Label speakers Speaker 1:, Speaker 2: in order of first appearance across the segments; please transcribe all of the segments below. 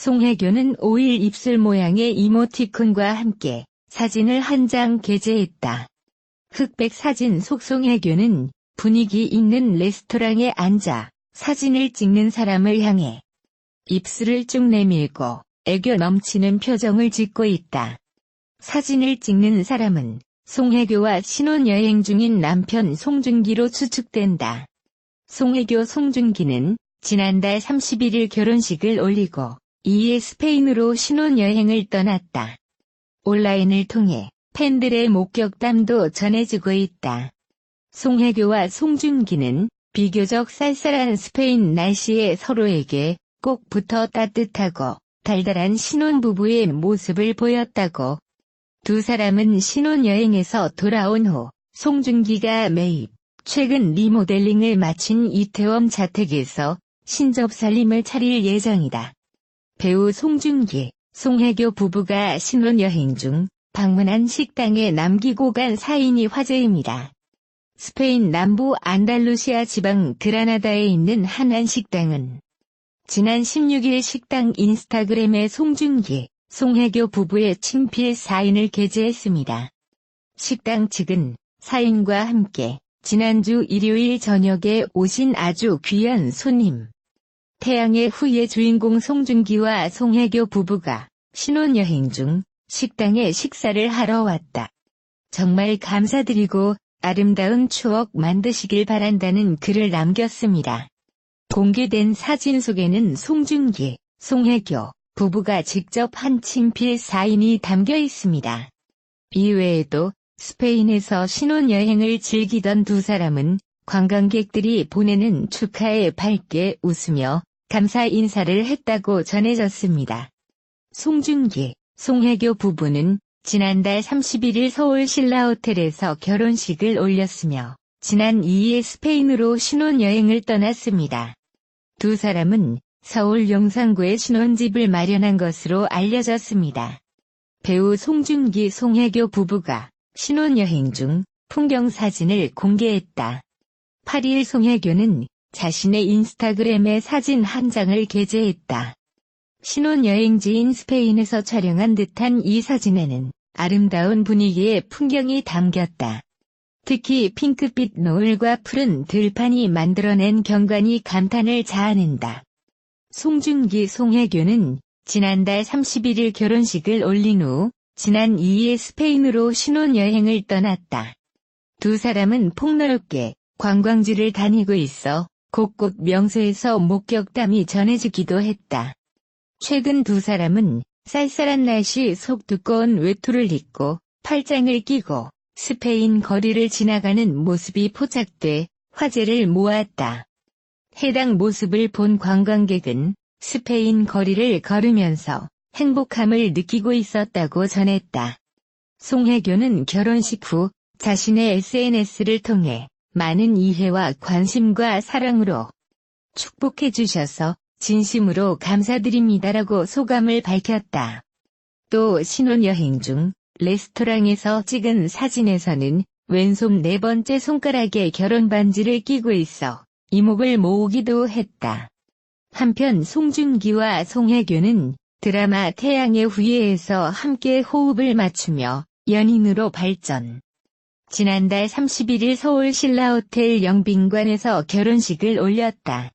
Speaker 1: 송혜교는 5일 입술 모양의 이모티콘과 함께 사진을 한 장 게재했다. 흑백 사진 속 송혜교는 분위기 있는 레스토랑에 앉아 사진을 찍는 사람을 향해 입술을 쭉 내밀고 애교 넘치는 표정을 짓고 있다. 사진을 찍는 사람은 송혜교와 신혼여행 중인 남편 송중기로 추측된다. 송혜교 송중기는 지난달 31일 결혼식을 올리고 이에 스페인으로 신혼여행을 떠났다. 온라인을 통해 팬들의 목격담도 전해지고 있다. 송혜교와 송중기는 비교적 쌀쌀한 스페인 날씨에 서로에게 꼭 붙어 따뜻하고 달달한 신혼부부의 모습을 보였다고. 두 사람은 신혼여행에서 돌아온 후 송중기가 매입, 최근 리모델링을 마친 이태원 자택에서 신접살림을 차릴 예정이다. 배우 송중기, 송혜교 부부가 신혼여행 중 방문한 식당에 남기고 간 사인이 화제입니다. 스페인 남부 안달루시아 지방 그라나다에 있는 한 한식당은 지난 16일 식당 인스타그램에 송중기, 송혜교 부부의 친필 사인을 게재했습니다. 식당 측은 사인과 함께 지난주 일요일 저녁에 오신 아주 귀한 손님, 태양의 후예 주인공 송중기와 송혜교 부부가 신혼여행 중 식당에 식사를 하러 왔다. 정말 감사드리고 아름다운 추억 만드시길 바란다는 글을 남겼습니다. 공개된 사진 속에는 송중기, 송혜교 부부가 직접 한 친필 사인이 담겨 있습니다. 이외에도 스페인에서 신혼여행을 즐기던 두 사람은 관광객들이 보내는 축하에 밝게 웃으며 감사 인사를 했다고 전해졌습니다. 송중기, 송혜교 부부는 지난달 31일 서울 신라호텔에서 결혼식을 올렸으며 지난 2일 스페인으로 신혼여행을 떠났습니다. 두 사람은 서울 용산구에 신혼집을 마련한 것으로 알려졌습니다. 배우 송중기 송혜교 부부가 신혼여행 중 풍경 사진을 공개했다. 8일 송혜교는 자신의 인스타그램에 사진 한 장을 게재했다. 신혼여행지인 스페인에서 촬영한 듯한 이 사진에는 아름다운 분위기의 풍경이 담겼다. 특히 핑크빛 노을과 푸른 들판이 만들어낸 경관이 감탄을 자아낸다. 송중기 송혜교는 지난달 31일 결혼식을 올린 후 지난 2일 스페인으로 신혼여행을 떠났다. 두 사람은 폭넓게 관광지를 다니고 있어 곳곳 명소에서 목격담이 전해지기도 했다. 최근 두 사람은 쌀쌀한 날씨 속 두꺼운 외투를 입고 팔짱을 끼고 스페인 거리를 지나가는 모습이 포착돼 화제를 모았다. 해당 모습을 본 관광객은 스페인 거리를 걸으면서 행복함을 느끼고 있었다고 전했다. 송혜교는 결혼식 후 자신의 SNS를 통해 많은 이해와 관심과 사랑으로 축복해 주셔서 진심으로 감사드립니다라고 소감을 밝혔다. 또 신혼여행 중 레스토랑에서 찍은 사진에서는 왼손 네 번째 손가락에 결혼 반지를 끼고 있어 이목을 모으기도 했다. 한편 송중기와 송혜교는 드라마 태양의 후예에서 함께 호흡을 맞추며 연인으로 발전. 지난달 31일 서울 신라호텔 영빈관에서 결혼식을 올렸다.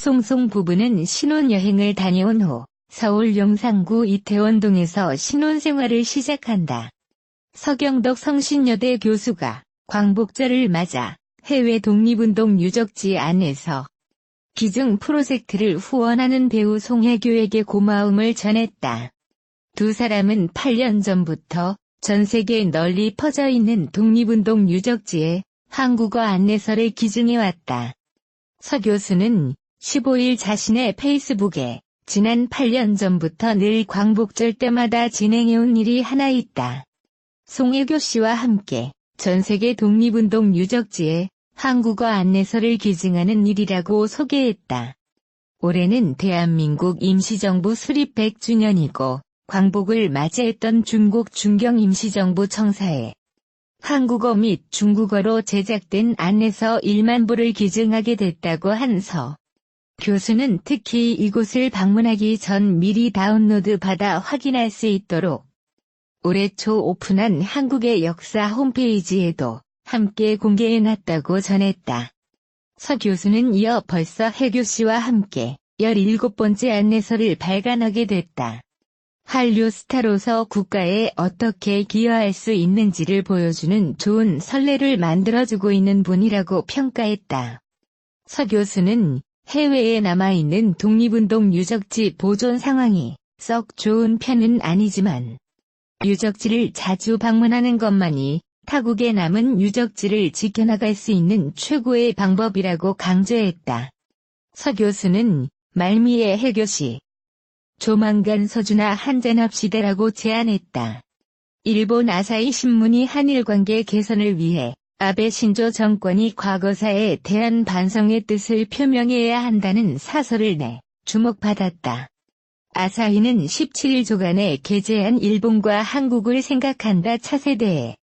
Speaker 1: 송송 부부는 신혼여행을 다녀온 후 서울 용산구 이태원동에서 신혼생활을 시작한다. 서경덕 성신여대 교수가 광복절을 맞아 해외 독립운동 유적지 안에서 기증 프로젝트를 후원하는 배우 송혜교에게 고마움을 전했다. 두 사람은 8년 전부터 전 세계 에 널리 퍼져 있는 독립운동 유적지에 한국어 안내서를 기증해 왔다. 서 교수는 15일 자신의 페이스북에 지난 8년 전부터 늘 광복절 때마다 진행해온 일이 하나 있다. 송혜교 씨와 함께 전 세계 독립운동 유적지에 한국어 안내서를 기증하는 일이라고 소개했다. 올해는 대한민국 임시정부 수립 100주년이고 광복을 맞이했던 중국 중경 임시정부 청사에 한국어 및 중국어로 제작된 안에서 1만 부를 기증하게 됐다고 한 서. 교수는 특히 이곳을 방문하기 전 미리 다운로드 받아 확인할 수 있도록 올해 초 오픈한 한국의 역사 홈페이지에도 함께 공개해놨다고 전했다. 서 교수는 이어 벌써 해교 씨와 함께 17번째 안내서를 발간하게 됐다. 한류 스타로서 국가에 어떻게 기여할 수 있는지를 보여주는 좋은 선례를 만들어주고 있는 분이라고 평가했다. 서 교수는 해외에 남아있는 독립운동 유적지 보존 상황이 썩 좋은 편은 아니지만 유적지를 자주 방문하는 것만이 타국에 남은 유적지를 지켜나갈 수 있는 최고의 방법이라고 강조했다. 서 교수는 말미에 해교시 조만간 서준아 한잔합시다라고 제안했다. 일본 아사히 신문이 한일 관계 개선을 위해 아베 신조 정권이 과거사에 대한 반성의 뜻을 표명해야 한다는 사설을 내 주목받았다. 아사히는 17일 조간에 게재한 일본과 한국을 생각한다 차세대에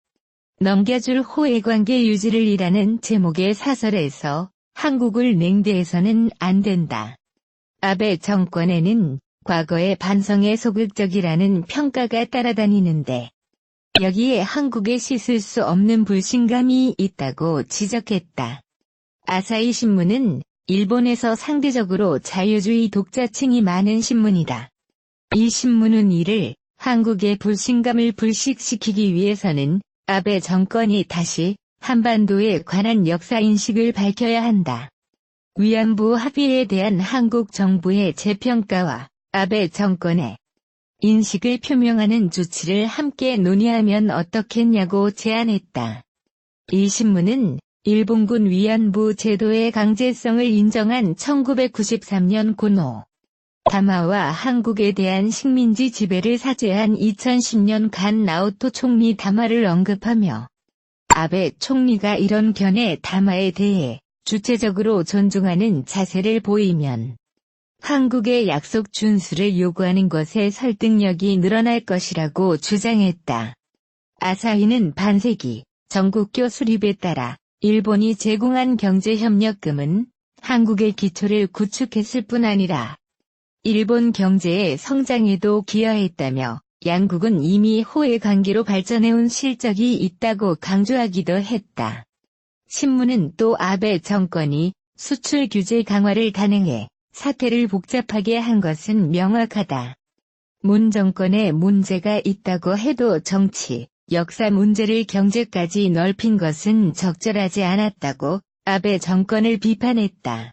Speaker 1: 넘겨줄 호혜관계 유지를 이라는 제목의 사설에서 한국을 맹대해서는안 된다. 아베 정권에는 과거의 반성에 소극적이라는 평가가 따라다니는데 여기에 한국에 씻을 수 없는 불신감이 있다고 지적했다. 아사히 신문은 일본에서 상대적으로 자유주의 독자층이 많은 신문이다. 이 신문은 이를 한국의 불신감을 불식시키기 위해서는 아베 정권이 다시 한반도에 관한 역사인식을 밝혀야 한다. 위안부 합의에 대한 한국 정부의 재평가와 아베 정권의 인식을 표명하는 조치를 함께 논의하면 어떻겠냐고 제안했다. 이 신문은 일본군 위안부 제도의 강제성을 인정한 1993년 고노 다마와 한국에 대한 식민지 지배를 사죄한 2010년간 나오토 총리 다마를 언급하며 아베 총리가 이런 견해 다마에 대해 주체적으로 존중하는 자세를 보이면 한국의 약속 준수를 요구하는 것에 설득력이 늘어날 것이라고 주장했다. 아사히는 반세기 전국교 수립에 따라 일본이 제공한 경제협력금은 한국의 기초를 구축했을 뿐 아니라 일본 경제의 성장에도 기여했다며 양국은 이미 호혜 관계로 발전해온 실적이 있다고 강조하기도 했다. 신문은 또 아베 정권이 수출 규제 강화를 단행해 사태를 복잡하게 한 것은 명확하다. 문 정권에 문제가 있다고 해도 정치, 역사 문제를 경제까지 넓힌 것은 적절하지 않았다고 아베 정권을 비판했다.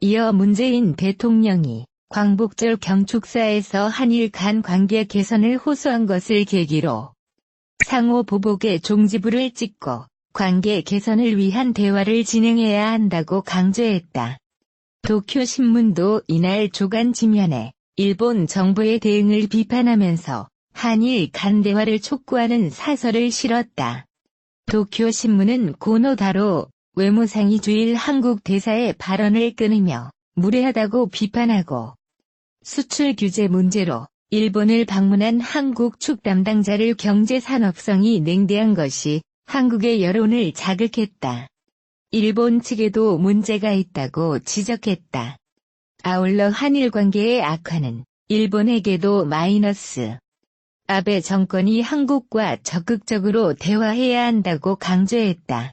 Speaker 1: 이어 문재인 대통령이 광복절 경축사에서 한일 간 관계 개선을 호소한 것을 계기로 상호 보복의 종지부를 찍고 관계 개선을 위한 대화를 진행해야 한다고 강조했다. 도쿄신문도 이날 조간 지면에 일본 정부의 대응을 비판하면서 한일 간 대화를 촉구하는 사설을 실었다. 도쿄신문은 고노다로 외무상이 주일 한국 대사의 발언을 끊으며 무례하다고 비판하고 수출 규제 문제로 일본을 방문한 한국 축 담당자를 경제산업성이 냉대한 것이 한국의 여론을 자극했다. 일본 측에도 문제가 있다고 지적했다. 아울러 한일 관계의 악화는 일본에게도 마이너스. 아베 정권이 한국과 적극적으로 대화해야 한다고 강조했다.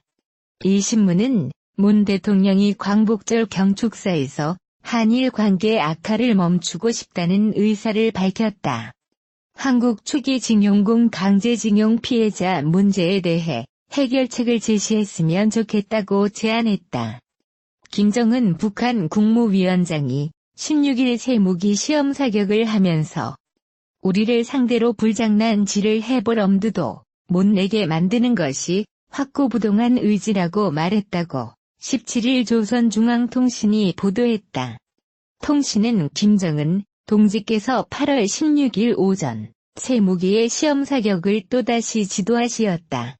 Speaker 1: 이 신문은 문 대통령이 광복절 경축사에서 한일 관계 악화를 멈추고 싶다는 의사를 밝혔다. 한국 초기 징용군 강제징용 피해자 문제에 대해 해결책을 제시했으면 좋겠다고 제안했다. 김정은 북한 국무위원장이 16일 세무기 시험 사격을 하면서 우리를 상대로 불장난질을 해볼 엄두도 못 내게 만드는 것이 확고부동한 의지라고 말했다고 17일 조선중앙통신이 보도했다. 통신은 김정은 동지께서 8월 16일 오전 세무기의 시험 사격을 또다시 지도하시었다.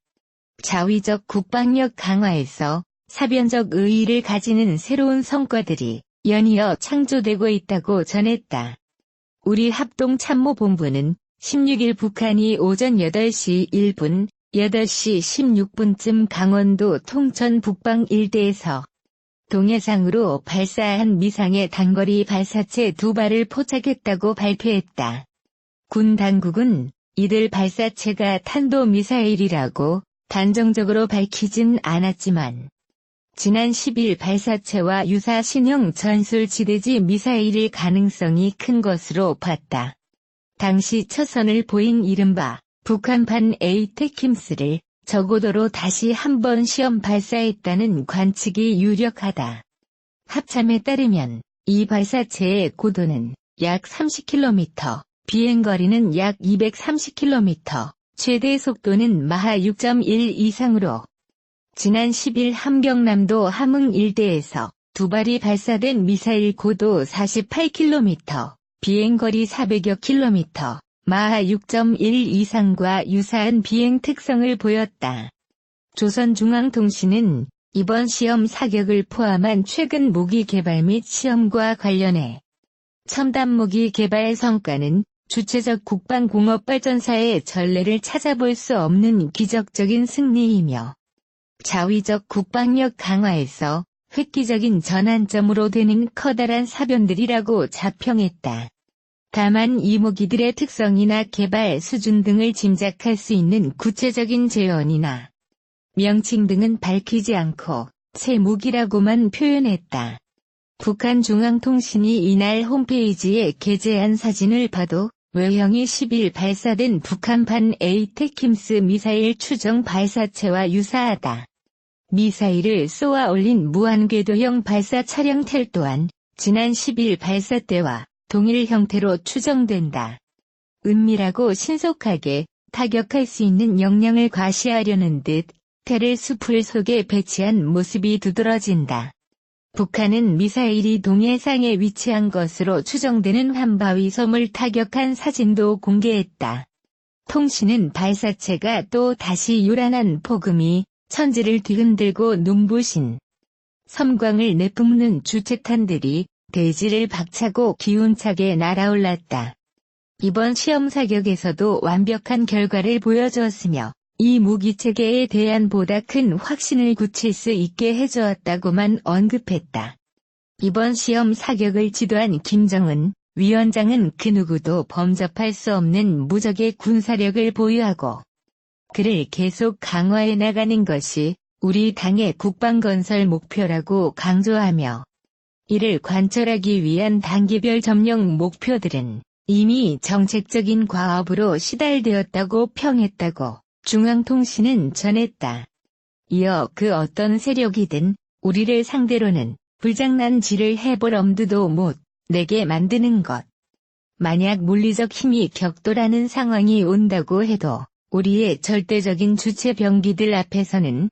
Speaker 1: 자위적 국방력 강화에서 사변적 의의를 가지는 새로운 성과들이 연이어 창조되고 있다고 전했다. 우리 합동참모본부는 16일 북한이 오전 8시 1분, 8시 16분쯤 강원도 통천 북방 일대에서 동해상으로 발사한 미상의 단거리 발사체 두 발을 포착했다고 발표했다. 군 당국은 이들 발사체가 탄도미사일이라고 단정적으로 밝히진 않았지만 지난 10일 발사체와 유사 신형 전술 지대지 미사일일 가능성이 큰 것으로 봤다. 당시 첫선을 보인 이른바 북한판 에이테킴스를 저고도로 다시 한번 시험 발사했다는 관측이 유력하다. 합참에 따르면 이 발사체의 고도는 약 30km, 비행거리는 약 230km, 최대 속도는 마하 6.1 이상으로 지난 10일 함경남도 함흥 일대에서 두 발이 발사된 미사일 고도 48km, 비행거리 400여 km, 미터 마하 6.1 이상과 유사한 비행 특성을 보였다. 조선중앙통신은 이번 시험 사격을 포함한 최근 무기 개발 및 시험과 관련해 첨단 무기 개발 성과는 주체적 국방공업발전사의 전례를 찾아볼 수 없는 기적적인 승리이며 자위적 국방력 강화에서 획기적인 전환점으로 되는 커다란 사변들이라고 자평했다. 다만 이모기들의 특성이나 개발 수준 등을 짐작할 수 있는 구체적인 재원이나 명칭 등은 밝히지 않고 새무기라고만 표현했다. 북한 중앙통신이 이날 홈페이지에 게재한 사진을 봐도 외형이 10일 발사된 북한판 에이테킴스 미사일 추정 발사체와 유사하다. 미사일을 쏘아 올린 무한궤도형 발사 차량텔 또한 지난 10일 발사 때와 동일 형태로 추정된다. 은밀하고 신속하게 타격할 수 있는 역량을 과시하려는 듯 테를 수풀 속에 배치한 모습이 두드러진다. 북한은 미사일이 동해상에 위치한 것으로 추정되는 한바위 섬을 타격한 사진도 공개했다. 통신은 발사체가 또 다시 요란한 폭음이 천지를 뒤흔들고 눈부신 섬광을 내뿜는 주체탄들이 대지를 박차고 기운차게 날아올랐다. 이번 시험 사격에서도 완벽한 결과를 보여주었으며 이 무기체계에 대한 보다 큰 확신을 굳힐 수 있게 해주었다고만 언급했다. 이번 시험 사격을 지도한 김정은 위원장은 그 누구도 범접할 수 없는 무적의 군사력을 보유하고 그를 계속 강화해 나가는 것이 우리 당의 국방건설 목표라고 강조하며 이를 관철하기 위한 단계별 점령 목표들은 이미 정책적인 과업으로 시달되었다고 평했다고 중앙통신은 전했다. 이어 그 어떤 세력이든 우리를 상대로는 불장난질을 해볼 엄두도 못 내게 만드는 것. 만약 물리적 힘이 격돌하는 상황이 온다고 해도 우리의 절대적인 주체 병기들 앞에서는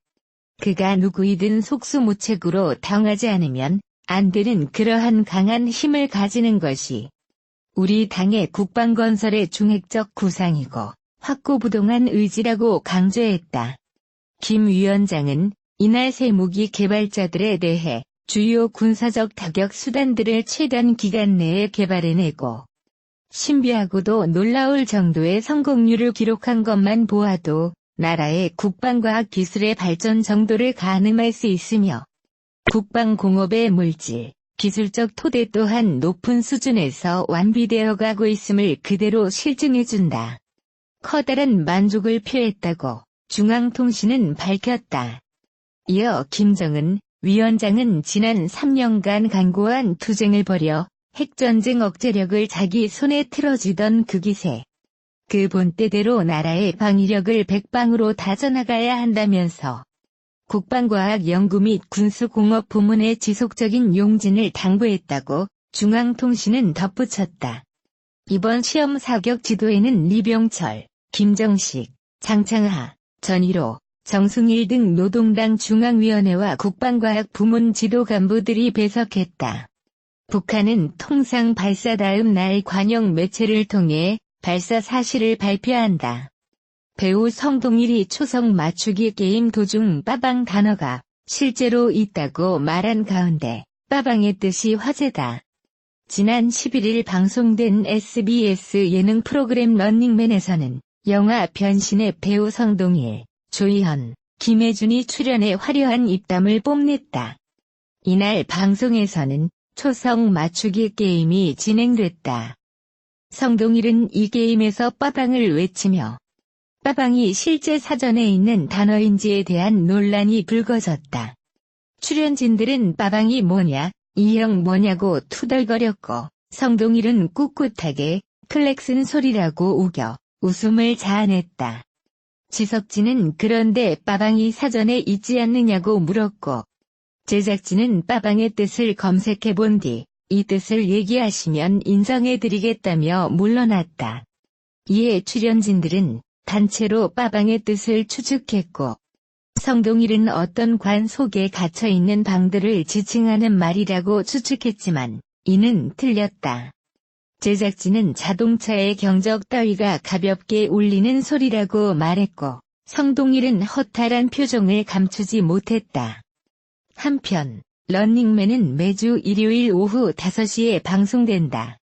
Speaker 1: 그가 누구이든 속수무책으로 당하지 않으면 안 되는 그러한 강한 힘을 가지는 것이 우리 당의 국방건설의 중핵적 구상이고 확고부동한 의지라고 강조했다. 김 위원장은 이날 세무기 개발자들에 대해 주요 군사적 타격 수단들을 최단 기간 내에 개발해내고 신비하고도 놀라울 정도의 성공률을 기록한 것만 보아도 나라의 국방과학 기술의 발전 정도를 가늠할 수 있으며 국방공업의 물질, 기술적 토대 또한 높은 수준에서 완비되어 가고 있음을 그대로 실증해준다. 커다란 만족을 표했다고 중앙통신은 밝혔다. 이어 김정은 위원장은 지난 3년간 강고한 투쟁을 벌여 핵전쟁 억제력을 자기 손에 틀어쥐던 그 기세. 그 본때대로 나라의 방위력을 백방으로 다져나가야 한다면서 국방과학 연구 및 군수공업 부문의 지속적인 용진을 당부했다고 중앙통신은 덧붙였다. 이번 시험 사격 지도에는 리병철, 김정식, 장창하, 전희로, 정승일 등 노동당 중앙위원회와 국방과학 부문 지도 간부들이 배석했다. 북한은 통상 발사 다음 날 관영 매체를 통해 발사 사실을 발표한다. 배우 성동일이 초성 맞추기 게임 도중 빠방 단어가 실제로 있다고 말한 가운데 빠방의 뜻이 화제다. 지난 11일 방송된 SBS 예능 프로그램 런닝맨에서는 영화 변신의 배우 성동일, 조희현, 김혜준이 출연해 화려한 입담을 뽐냈다. 이날 방송에서는 초성 맞추기 게임이 진행됐다. 성동일은 이 게임에서 빠방을 외치며 빠방이 실제 사전에 있는 단어인지에 대한 논란이 불거졌다. 출연진들은 빠방이 뭐냐, 이형 뭐냐고 투덜거렸고 성동일은 꿋꿋하게 클렉슨 소리라고 우겨 웃음을 자아냈다. 지석진은 그런데 빠방이 사전에 있지 않느냐고 물었고 제작진은 빠방의 뜻을 검색해 본 뒤 이 뜻을 얘기하시면 인정해드리겠다며 물러났다. 이에 출연진들은 단체로 빠방의 뜻을 추측했고 성동일은 어떤 관 속에 갇혀 있는 방들을 지칭하는 말이라고 추측했지만 이는 틀렸다. 제작진은 자동차의 경적 따위가 가볍게 울리는 소리라고 말했고 성동일은 허탈한 표정을 감추지 못했다. 한편 런닝맨은 매주 일요일 오후 5시에 방송된다.